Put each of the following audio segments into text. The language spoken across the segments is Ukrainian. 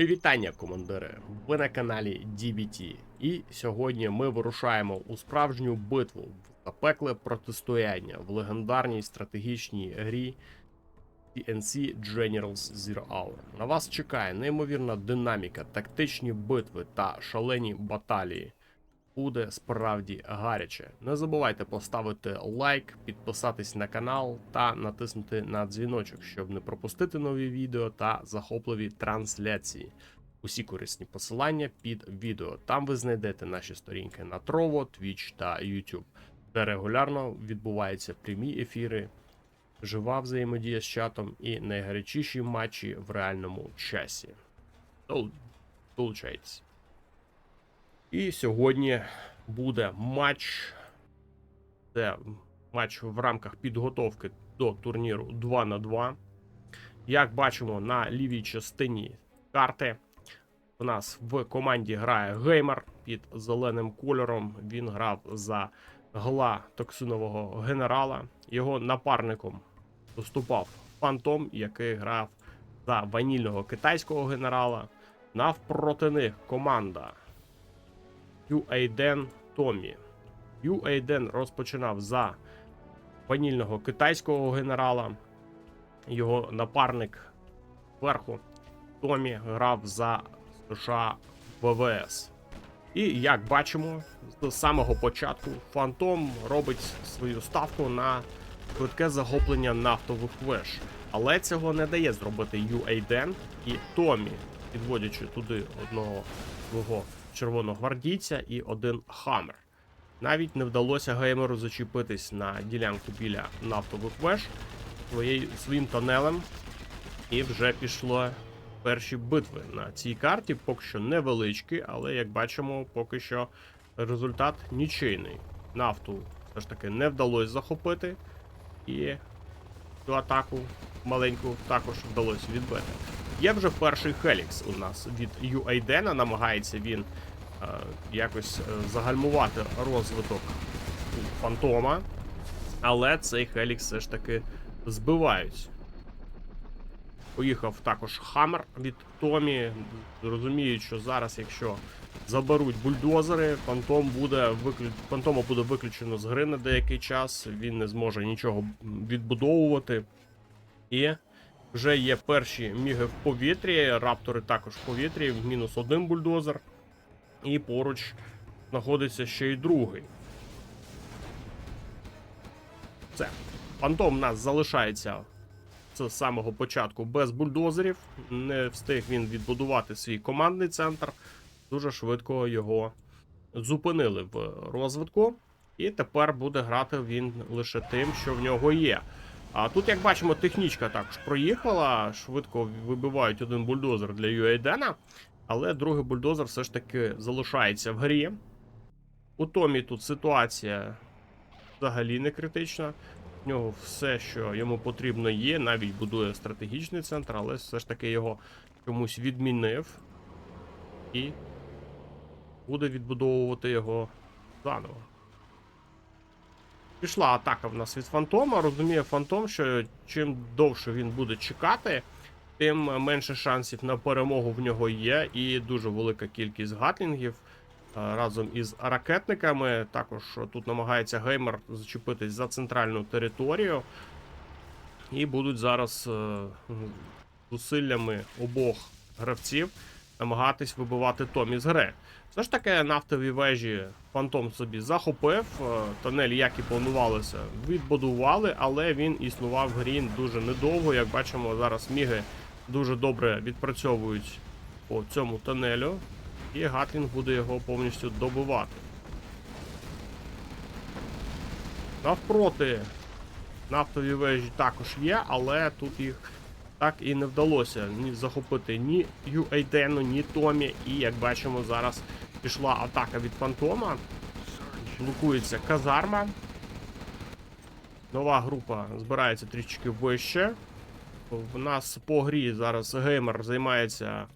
Мої вітання, командири. Ви на каналі DBT. І сьогодні ми вирушаємо у справжню битву в запекле протистояння в легендарній стратегічній грі TNC Generals Zero Hour. На вас чекає неймовірна динаміка, тактичні битви та шалені баталії. Буде справді гаряче. Не забувайте поставити лайк, підписатись на канал та натиснути на дзвіночок, щоб не пропустити нові відео та захопливі трансляції. Усі корисні посилання під відео. Там ви знайдете наші сторінки на Trovo, Twitch та YouTube, де регулярно відбуваються прямі ефіри, жива взаємодія з чатом і найгарячіші матчі в реальному часі. Долучайтесь. І сьогодні буде матч. Це матч в рамках підготовки до турніру 2 на 2. Як бачимо на лівій частині карти, у нас в команді грає геймер під зеленим кольором. Він грав за гла токсинового генерала. Його напарником виступав Фантом, який грав за ванільного китайського генерала. Навпроти них команда Юейден Томі. Юейден розпочинав за ванільного китайського генерала. Його напарник зверху Томі грав за США ВВС. І як бачимо, з самого початку Фантом робить свою ставку на швидке захоплення нафтових веж. Але цього не дає зробити Юейден і Томі, підводячи туди одного свого червоногвардійця і один хаммер. Навіть не вдалося геймеру зачепитись на ділянку біля нафтових веж своїм тонелем, і вже пішло перші битви на цій карті. Поки що невеличкі, але як бачимо, поки що результат нічийний. Нафту все ж таки не вдалося захопити, і цю атаку маленьку також вдалося відбити. Є вже перший Хелікс у нас від UADN, намагається він е, якось е, загальмувати розвиток фантома, але цей Хелікс все ж таки збивають. Поїхав також Хаммер від Томі. Розуміють, що зараз, якщо заберуть бульдозери, фантом буде виклю... фантома буде виключено з гри на деякий час. Він не зможе нічого відбудовувати. І вже є перші міги в повітрі, раптори також в повітрі, мінус один бульдозер. І поруч знаходиться ще й другий. Все. Фантом у нас залишається з самого початку без бульдозерів. Не встиг він відбудувати свій командний центр. Дуже швидко його зупинили в розвитку. І тепер буде грати він лише тим, що в нього є. А тут, як бачимо, технічка також проїхала. Швидко вибивають один бульдозер для UADN, але другий бульдозер все ж таки залишається в грі. У Томі тут ситуація взагалі не критична. В нього все, що йому потрібно, є, навіть будує стратегічний центр, але все ж таки його чомусь відмінив і буде відбудовувати його заново. Пішла атака в нас від Фантома. Розуміє Фантом, що чим довше він буде чекати, тим менше шансів на перемогу в нього є. І дуже велика кількість гатлінгів е, разом із ракетниками. Також тут намагається геймер зачепитись за центральну територію. І будуть зараз е, зусиллями обох гравців намагатись вибивати Томі з гри. Все ж таки, нафтові вежі Фантом собі захопив. е, Тонель, як і планувалося, відбудували, але він існував в грі дуже недовго. Як бачимо, зараз міги дуже добре відпрацьовують по цьому тонелю, і Гатлінг буде його повністю добивати. Навпроти, нафтові вежі також є, але тут їх так і не вдалося ні захопити ні Юейдену, ні Томі. І як бачимо, зараз пішла атака від Фантома. Блокується казарма. Нова група збирається трішечки вище. В нас по грі зараз геймер займається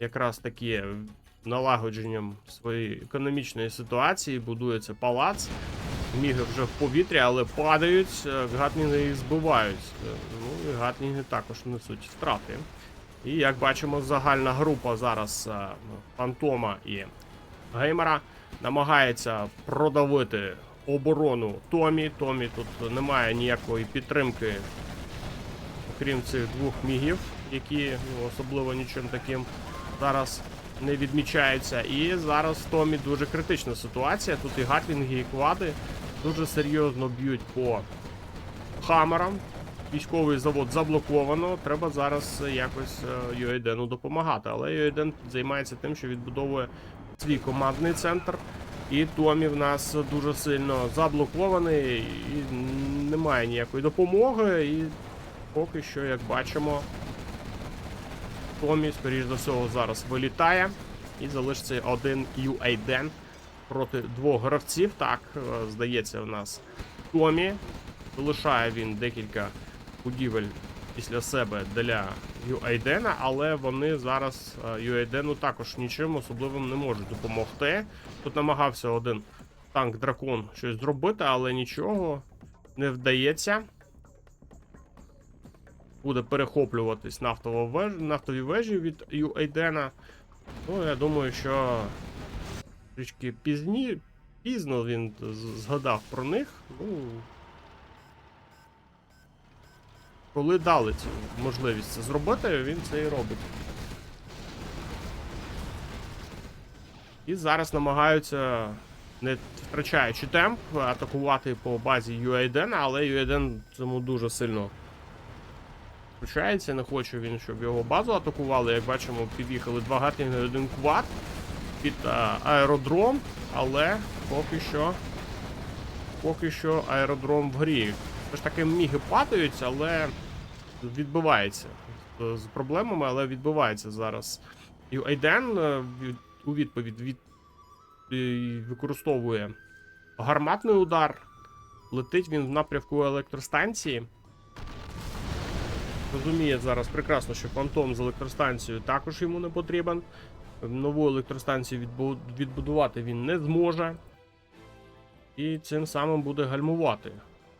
якраз таки налагодженням своєї економічної ситуації. Будується палац. Міги вже в повітрі, але падають, е, гатлінги їх збивають. Е, Ну і гатлінги також несуть втрати. І як бачимо, загальна група зараз е, Фантома і Геймера намагається продавити оборону Томі. Томі тут немає ніякої підтримки, окрім цих двох мігів, які ну, особливо нічим таким зараз не відмічаються. І зараз Томі дуже критична ситуація. Тут і гатлінги, і квади дуже серйозно б'ють по хамерам. Військовий завод заблоковано. Треба зараз е, якось е, допомагати. Але Юейден займається тим, що відбудовує свій командний центр. І Томі в нас дуже сильно заблокований, і немає ніякої допомоги. І поки що, як бачимо, Томі, скоріш за всього, зараз вилітає. І залишиться один Юейден проти двох гравців. Так, е, здається, в нас Томі. Залишає він декілька будівель після себе для Юайдена, але вони зараз е, Юайдену також нічим особливим не можуть допомогти. Тут намагався один танк дракон щось зробити, але нічого не вдається. Буде перехоплюватись нафтова веж... нафтові вежі від Юайдена. Ну, я думаю, що трішки пізні... пізно він згадав про них. Ну, коли дали цю можливість це зробити, він це і робить. І зараз намагаються, не втрачаючи темп, атакувати по базі Юайдена, але Юайден цьому дуже сильно втручається. Не хоче він, щоб його базу атакували. Як бачимо, під'їхали два гартінги і один квад під а, аеродром, але поки що. Поки що аеродром в грі. Все ж таки міги падають, але відбувається з- з проблемами, але відбувається зараз. І Айден е, у відповідь від, використовує гарматний удар. Летить він в напрямку електростанції. Розуміє зараз прекрасно, що фантом з електростанцією також йому не потрібен. Нову електростанцію відбудувати він не зможе. І цим самим буде гальмувати.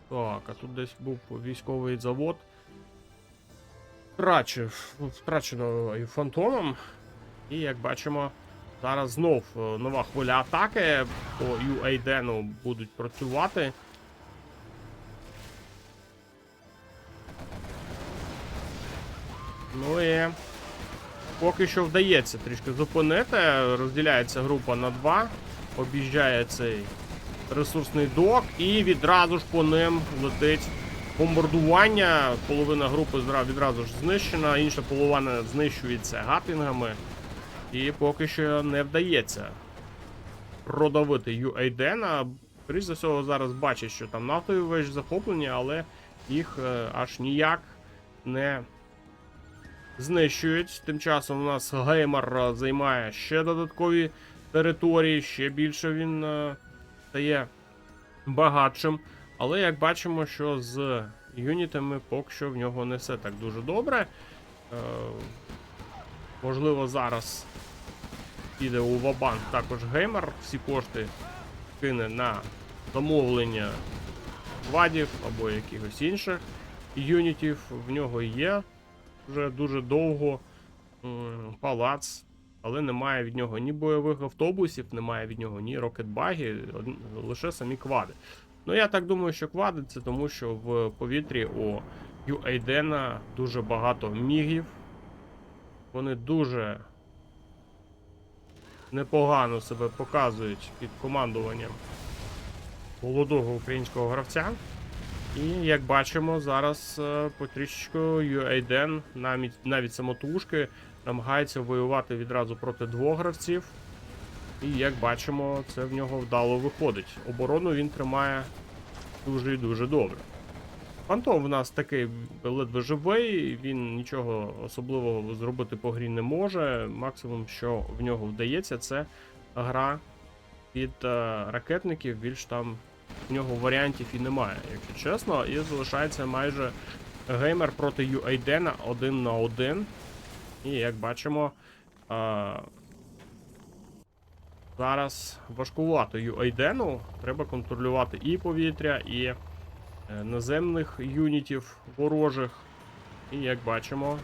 Так, а тут десь був військовий завод. Втрачив, втрачено фантомом. І як бачимо, зараз знов е, нова хвиля атаки по UADN будуть працювати. Ну і поки що вдається трішки зупинити. Розділяється група на два. Об'їжджає цей ресурсний док і відразу ж по ним летить бомбардування. Половина групи відразу ж знищена, інша половина знищується гатлінгами. І поки що не вдається продавити Юейдена. Скоріше за всього, зараз бачить, що там нафтові вежі захоплені, але їх е, аж ніяк не знищують. Тим часом у нас геймер е, займає ще додаткові території, ще більше він е, стає багатшим. Але як бачимо, що з юнітами поки що в нього не все так дуже добре. Е, можливо, зараз піде у Вабанк також геймер. Всі кошти кине на замовлення вадів або якихось інших юнітів. В нього є вже дуже довго палац, але немає від нього ні бойових автобусів, немає від нього ні рокетбаги, лише самі квади. Ну я так думаю, що квади це тому, що в повітрі у Юейдена дуже багато мігів. Вони дуже непогано себе показують під командуванням молодого українського гравця. І як бачимо, зараз е, потрішечку UADN, навіть, навіть самотужки, намагається воювати відразу проти двох гравців. І як бачимо, це в нього вдало виходить. Оборону він тримає дуже і дуже добре. Фантом в нас такий ледве живий, він нічого особливого зробити по грі не може. Максимум, що в нього вдається, це гра під е, ракетників. Більш там в нього варіантів і немає, якщо чесно. І залишається майже геймер проти Юайдена один на один. І як бачимо, е, зараз важкувато Юайдену. Треба контролювати і повітря, і е, наземних юнітів ворожих. І як бачимо,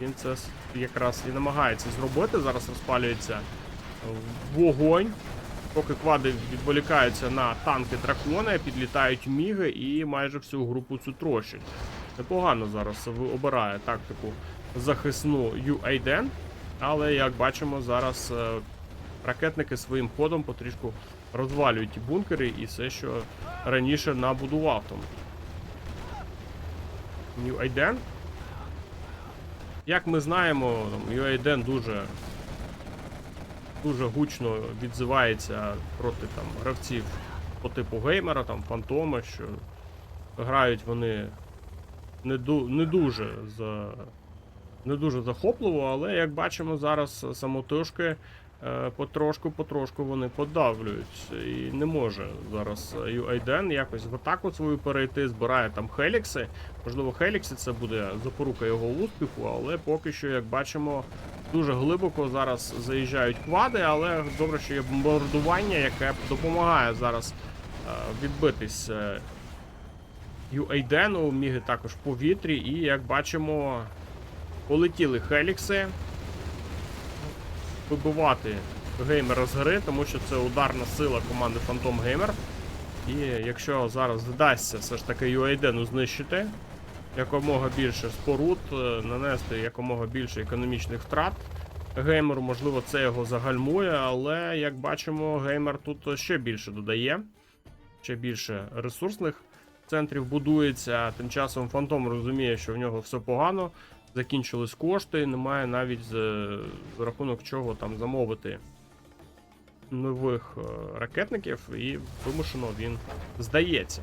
Він це якраз і намагається зробити. Зараз розпалюється вогонь. Поки квади відволікаються на танки дракона, підлітають міги і майже всю групу цю трощать. Непогано зараз обирає тактику захисну UADN, але як бачимо, зараз е, ракетники своїм ходом потрішку розвалюють бункери і все, що раніше набудував там. UADN. Як ми знаємо, там, дуже дуже гучно відзивається проти там гравців по типу геймера, там фантома, що грають вони не, ду, не дуже за. Не дуже захопливо, але як бачимо, зараз самотужки потрошку-потрошку вони подавлюють. І не може зараз UADN якось в атаку свою перейти, збирає там Хелікси. Можливо, Хелікси це буде запорука його успіху, але поки що, як бачимо, дуже глибоко зараз заїжджають квади, але добре, що є бомбардування, яке допомагає зараз е, відбитись е, UADN, міги також в повітрі, і як бачимо, полетіли Хелікси. Вибивати геймера з гри, тому що це ударна сила команди Phantom Gamer. І якщо зараз вдасться все ж таки UADN знищити, якомога більше споруд, е, нанести якомога більше економічних втрат. Геймеру, можливо, це його загальмує, але як бачимо, геймер тут ще більше додає, ще більше ресурсних центрів будується. Тим часом Фантом розуміє, що в нього все погано, закінчились кошти, немає навіть за, за рахунок чого там замовити нових е, ракетників, і вимушено він здається.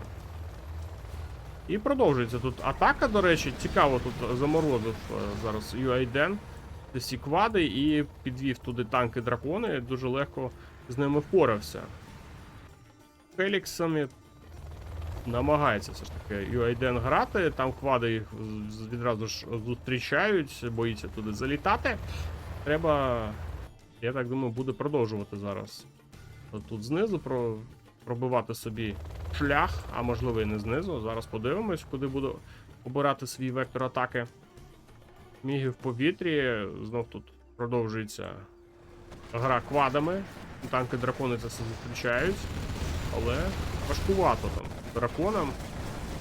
І продовжується тут атака, до речі, цікаво тут заморозив е, зараз UADN всі квади і підвів туди танки дракони, дуже легко з ними впорався. Феліксами намагається все ж таки UADN грати, там квади їх відразу ж зустрічають, боїться туди залітати. Треба, я так думаю, буде продовжувати зараз. Тут знизу про, пробивати собі шлях, а можливо і не знизу. Зараз подивимось, куди буду обирати свій вектор атаки. Міги в повітрі. Знов тут продовжується гра квадами. Танки дракони це все зустрічають. Але важкувато там. Драконам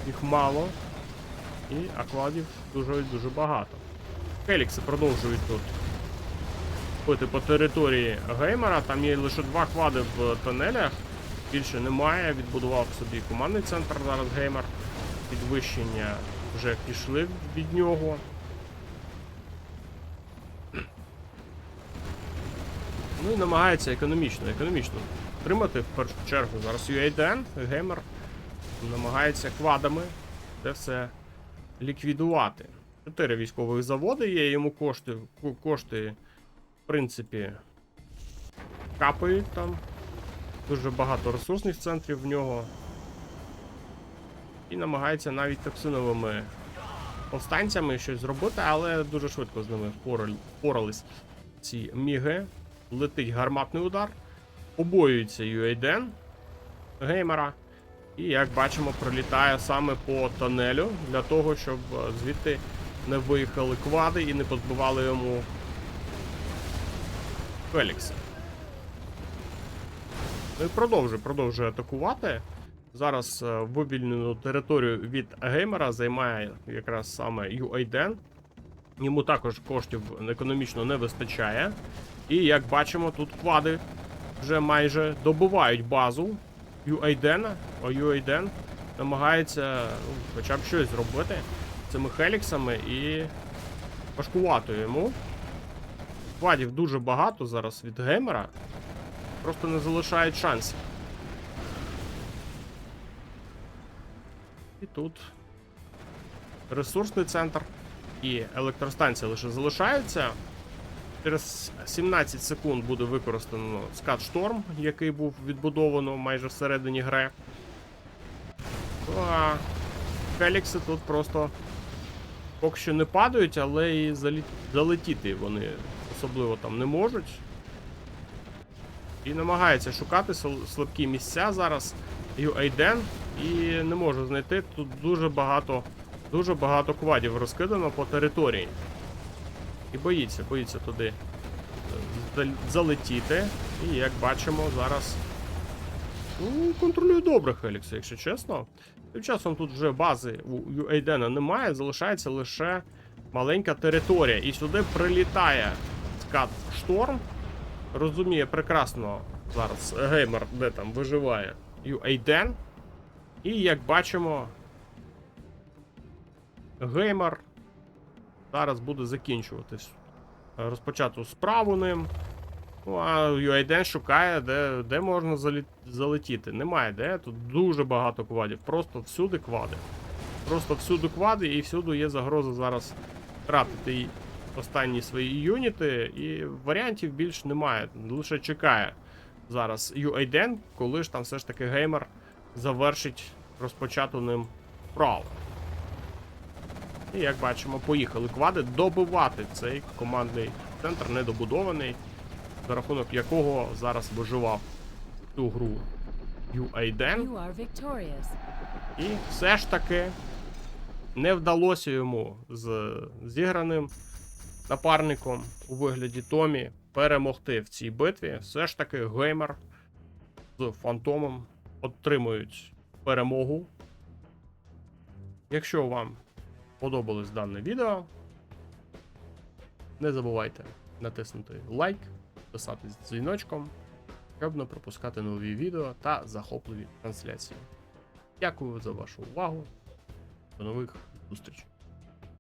їх мало. І аквадів дуже дуже багато. Хелікси продовжують тут бити по території геймера. Там є лише два квади в тонелях. Більше немає. Відбудував собі командний центр зараз геймер. Підвищення вже пішли від нього. Ну і намагається економічно, економічно тримати в першу чергу. Зараз UADN, геймер, намагається квадами це все ліквідувати. Чотири військових заводи є, йому кошти, кошти, в принципі, капають там. Дуже багато ресурсних центрів в нього. І намагається навіть токсиновими повстанцями щось зробити, але дуже швидко з ними впорались ці міги. Летить гарматний удар. Побоюється UADN геймера. І як бачимо, пролітає саме по тонелю для того, щоб е, звідти не виїхали квади і не позбивали йому Фелікса. Ну і продовжує, продовжує атакувати. Зараз е, вивільнену територію від геймера займає якраз саме UADN. Йому також коштів економічно не вистачає. І як бачимо, тут квади вже майже добувають базу UADN, а UADN намагається ну, хоча б щось зробити цими хеліксами і важкувато йому. Квадів дуже багато зараз від геймера. Просто не залишають шансів. І тут ресурсний центр і електростанція лише залишаються. Через 17 секунд буде використано скат шторм, який був відбудовано майже всередині гри. Ну, А Фелікси тут просто поки що не падають, але і залетіти вони особливо там не можуть. І намагається шукати слабкі місця зараз. UADN і не можу знайти. Тут дуже багато, дуже багато квадів розкидано по території. І боїться, боїться туди е, залетіти. І як бачимо, зараз. Ну, контролює добре Хелікс, якщо чесно. Тим часом тут вже бази у UADN немає, залишається лише маленька територія. І сюди прилітає скат шторм. Розуміє прекрасно зараз геймер, де там виживає UADN. І як бачимо, геймер зараз буде закінчуватись розпочату справу ним. Ну, а UIDN шукає, де, де можна залетіти. Немає де. Тут дуже багато квадів. Просто всюди квади. Просто всюди квади і всюди є загроза зараз втратити останні свої юніти. І варіантів більш немає. Лише чекає зараз UIDN, коли ж там все ж таки геймер завершить розпочату ним справу. І як бачимо, поїхали квади добивати цей командний центр недобудований, за рахунок якого зараз виживав цю гру victorious. І все ж таки не вдалося йому з зіграним напарником у вигляді Томі перемогти в цій битві. Все ж таки геймер з фантомом отримують перемогу. Якщо вам подобалось дане відео, не забувайте натиснути лайк, писатись дзвіночком, щоб не пропускати нові відео та захопливі трансляції. Дякую за вашу увагу. До нових зустрічей.